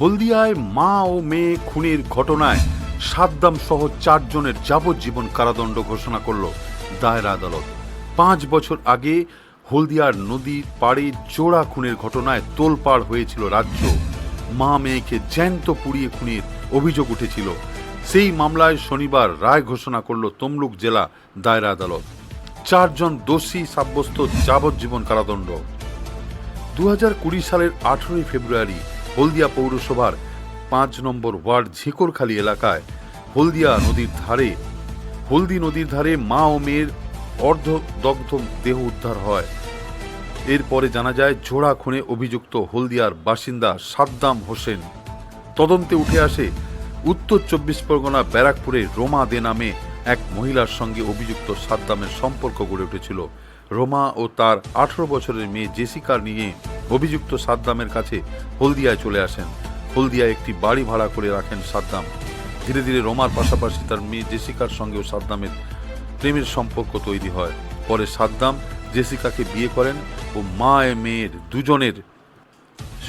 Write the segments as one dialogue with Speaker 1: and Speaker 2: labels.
Speaker 1: হলদিয়ায় মা ও মেয়ে খুনের ঘটনায় সাদ্দাম সহ চারজনের যাবজ্জীবন কারাদণ্ড ঘোষণা করল দায়রা আদালত। পাঁচ বছর আগে হলদিয়ার নদীর পাড়ে জোড়া খুনের ঘটনায় তোলপাড় হয়েছিল রাজ্য। মা মেয়েকে জ্যান্ত পুড়িয়ে খুনের অভিযোগ উঠেছিল। সেই মামলায় শনিবার রায় ঘোষণা করল তমলুক জেলা দায়রা আদালত। চারজন দোষী সাব্যস্ত যাবজ্জীবন কারাদণ্ড। দু সালের আঠেরোই ফেব্রুয়ারি হলদিয়া পৌরসভার পাঁচ নম্বর ওয়ার্ড ঝিকরখালী এলাকায় হলদিয়া নদীর ধারে, হলদি নদীর ধারে মা ও মেয়ের অর্ধদগ্ধ দেহ উদ্ধার হয়। এরপরে জানা যায় জোড়া খুনে অভিযুক্ত হলদিয়ার বাসিন্দা সাদ্দাম হোসেন। তদন্তে উঠে আসে, উত্তর চব্বিশ পরগনা ব্যারাকপুরে রোমা দে নামে এক মহিলার সঙ্গে অভিযুক্ত সাদ্দামের সম্পর্ক গড়ে উঠেছিল। রোমা ও তার আঠারো বছরের মেয়ে জেসিকার নিয়ে অভিযুক্ত সাদ্দামের কাছে হলদিয়ায় চলে আসেন। হলদিয়ায় একটি বাড়ি ভাড়া করে রাখেন সাদ্দাম। ধীরে ধীরে রোমার পাশাপাশি তার মেয়ে জেসিকার সঙ্গেও সাদ্দামের প্রেমের সম্পর্ক তৈরি হয়। পরে সাদ্দাম জেসিকাকে বিয়ে করেন ও মা এ মেয়ের দুজনের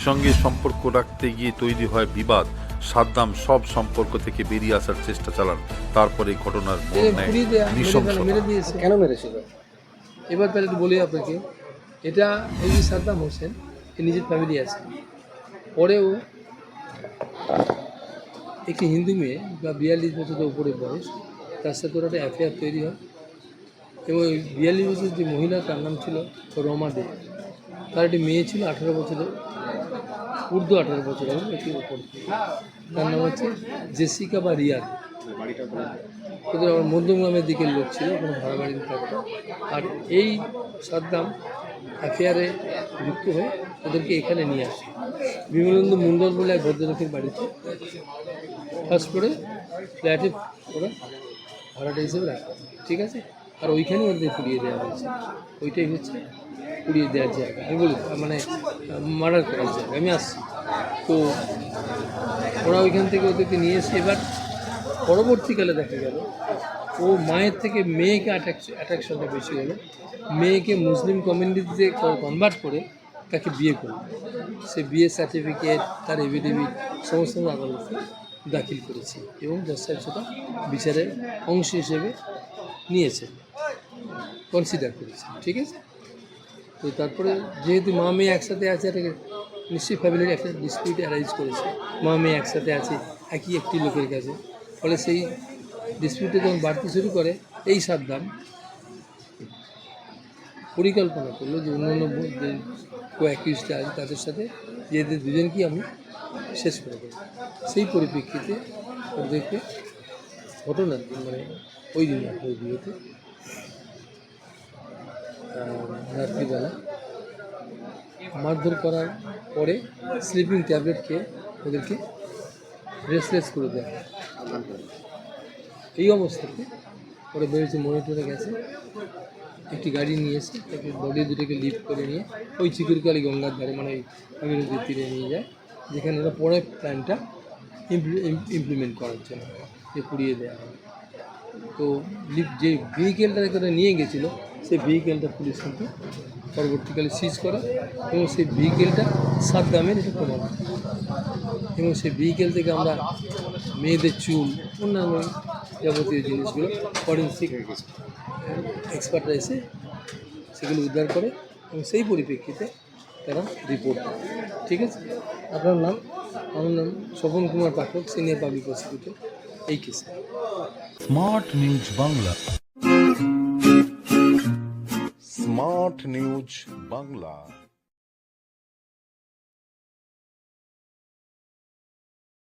Speaker 1: সঙ্গে সম্পর্ক রাখতে গিয়ে তৈরি হয় বিবাদ। সাদ্দাম সব সম্পর্ক থেকে বেরিয়ে আসার চেষ্টা চালান। তারপরে ঘটনার
Speaker 2: কেন মেরেছিল?
Speaker 3: এবার তাহলে বলি আপনাকে। এটা এই যে সাদ্দাম হোসেন নিজের ফ্যামিলি আছে। পরেও একটি হিন্দু মেয়ে বা বিয়াল্লিশ বছরের উপরে বয়স, তার সাথে ওর একটা অ্যাফেয়ার তৈরি হয়। এবং ওই বিয়াল্লিশ বছরের যে মহিলা, তার নাম ছিল রমা দে। তার একটি মেয়ে ছিল আঠারো বছরের উর্দু আঠারো বছর এবং একটি উপরে। তার নাম হচ্ছে জেসিকা বা রিয়াদ ওদের আমার মধ্যমগ্রামের দিকের লোক ছিল, ওখানে ভাড়া বাড়িতে থাকতো। আর এই সাদ্দাম অ্যাফেয়ারে যুক্ত হয়ে ওদেরকে এখানে নিয়ে আসে। বিমলেন্দু মণ্ডল বলে এক ভদ্রলোকের বাড়িতে ফার্স্ট করে ফ্ল্যাটে ওরা ভাড়াটা হিসেবে রাখে। ঠিক আছে? আর ওইখানেই ওদের পুড়িয়ে দেওয়া হয়েছে। ওইটাই হচ্ছে পুড়িয়ে দেওয়ার জায়গা। আমি বলি মানে মার্ডার করার জায়গা। আমি আসছি। তো ওরা ওইখান থেকে ওদেরকে নিয়ে এসে এবার পরবর্তীকালে দেখা গেল ও মায়ের থেকে মেয়েকে অ্যাট্রাকশনটা বেশি হলো। মেয়েকে মুসলিম কমিউনিটিতে কনভার্ট করে তাকে বিয়ে করল। সে বিয়ে সার্টিফিকেট তার এভিডেভিট সমস্ত আদালতে দাখিল করেছে এবং জজ সেটা বিচারের অংশ হিসেবে নিয়েছে। কনসিডার করেছে, ঠিক আছে? তো তারপরে যেহেতু মা মেয়ে একসাথে আছে একটা নিশ্চয়ই ফ্যামিলির একটা ডিসপিউট অ্যারাইজ করেছে। মা মেয়ে একসাথে আছে, একই একটি লোকের কাছে। ফলে সেই ডিসপিউটে যখন বাড়তে শুরু করে, এই সাবধান। পরিকল্পনা করল যে অন্য অন্য যে কো অ্যাকিউজটা আছে তাদের সাথে, যে এদের দুজনকেই আমি শেষ করে দেবো। সেই পরিপ্রেক্ষিতে ওদেরকে ঘটনার দিন মানে ওই দিন ওই বিয়েতে রাত্রিবেলা মারধর করার পরে স্লিপিং ট্যাবলেট খেয়ে ওদেরকে রেস্টলেস করে দেয় এই অবস্থাতে পরে বেরোচ্ছে, মনিটরে গেছে। একটি গাড়ি নিয়ে এসে তাকে বডি দুটোকে লিফট করে নিয়ে, ওই চিকুরকালি গঙ্গার ধারে মানে ওই তীরে নিয়ে যায়, যেখানে ওরা পরে প্ল্যানটা ইমপ্লিমেন্ট করার জন্য, যে পুড়িয়ে দেওয়া হয় তো লিফট যে ভেহিকেলটা করে নিয়ে গেছিল, সেই ভেহিকেলটা পুলিশ কিন্তু পরবর্তীকালে সিজ করা এবং সেই ভেহিকেলটা সাত দামের এটা প্রমাণ। এবং সেই ভেহিকেল থেকে আমরা মেয়েদের চুল, অন্যান্য যাবতীয় জিনিসগুলো ফরেন্সিক এক্সপার্টরা এসে সেগুলো উদ্ধার করে এবং সেই পরিপ্রেক্ষিতে তারা রিপোর্ট ঠিক আছে? আপনার নাম? আমার নাম Swapan Kumar Pathak senior public prosecutor এই কেসে
Speaker 4: smart news Bangla
Speaker 5: smart news Bangla